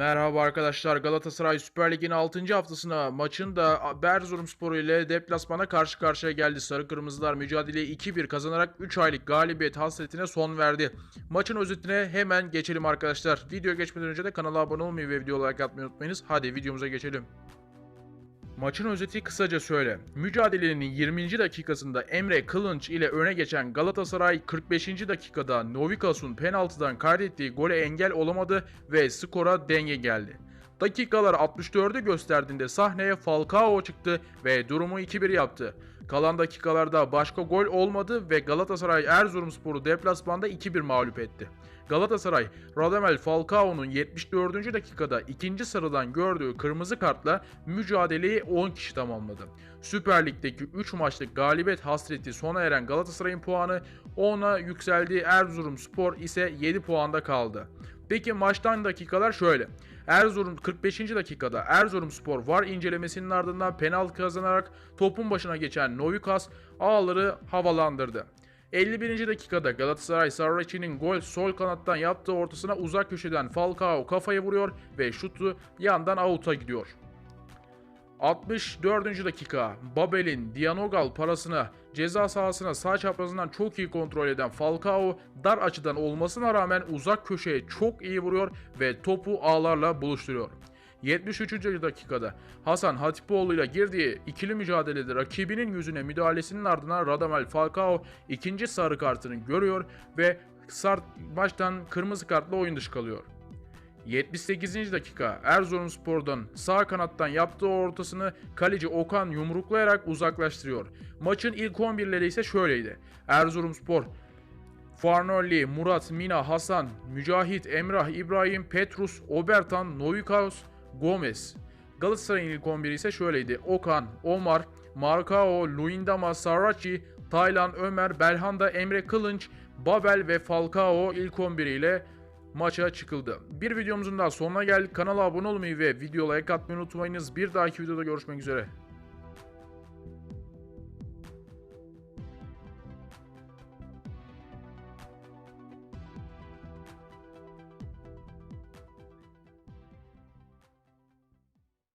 Merhaba arkadaşlar Galatasaray Süper Lig'in 6. haftasına maçın da Erzurumspor ile deplasmana karşı karşıya geldi. Sarı Kırmızılar mücadeleyi 2-1 kazanarak 3 aylık galibiyet hasretine son verdi. Maçın özetine hemen geçelim arkadaşlar. Video geçmeden önce de kanala abone olmayı ve video like atmayı unutmayınız. Hadi videomuza geçelim. Maçın özeti kısaca şöyle. Mücadelenin 20. dakikasında Emre Kılınç ile öne geçen Galatasaray 45. dakikada Novikas'un penaltıdan kaydettiği gole engel olamadı ve skora denge geldi. Dakikalar 64'ü gösterdiğinde sahneye Falcao çıktı ve durumu 2-1 yaptı. Kalan dakikalarda başka gol olmadı ve Galatasaray Erzurumspor'u deplasmanda 2-1 mağlup etti. Galatasaray, Radamel Falcao'nun 74. dakikada ikinci sarıdan gördüğü kırmızı kartla mücadeleyi 10 kişi tamamladı. Süper Lig'deki 3 maçlık galibiyet hasreti sona eren Galatasaray'ın puanı 10'a yükseldi. Erzurumspor ise 7 puanda kaldı. Peki maçtan dakikalar şöyle. Erzurum 45. dakikada Erzurumspor var incelemesinin ardından penaltı kazanarak topun başına geçen Novikas ağları havalandırdı. 51. dakikada Galatasaray Sarraçi'nin gol sol kanattan yaptığı ortasına uzak köşeden Falcao kafayı vuruyor ve şutu yandan avuta gidiyor. 64. dakika Babel'in Dianogal parasına ceza sahasına sağ çaprazından çok iyi kontrol eden Falcao dar açıdan olmasına rağmen uzak köşeye çok iyi vuruyor ve topu ağlarla buluşturuyor. 73. dakikada Hasan Hatipoğlu ile girdiği ikili mücadelede rakibinin yüzüne müdahalesinin ardından Radamel Falcao ikinci sarı kartını görüyor ve sar maçtan kırmızı kartla oyun dışı kalıyor. 78. dakika Erzurumspor'dan sağ kanattan yaptığı ortasını kaleci Okan yumruklayarak uzaklaştırıyor. Maçın ilk 11'leri ise şöyleydi. Erzurumspor Farnolli, Murat, Mina, Hasan, Mücahit, Emrah, İbrahim, Petrus, Obertan, Novikhaus, Gomez. Galatasaray'ın ilk 11'i ise şöyleydi. Okan, Omar, Marcao, Luindama, Sarrachi, Taylan, Ömer, Belhanda, Emre Kılınç, Babel ve Falcao ilk 11 ile maça çıkıldı. Bir videomuzun daha sonuna geldik. Kanala abone olmayı ve video like atmayı unutmayınız. Bir dahaki videoda görüşmek üzere.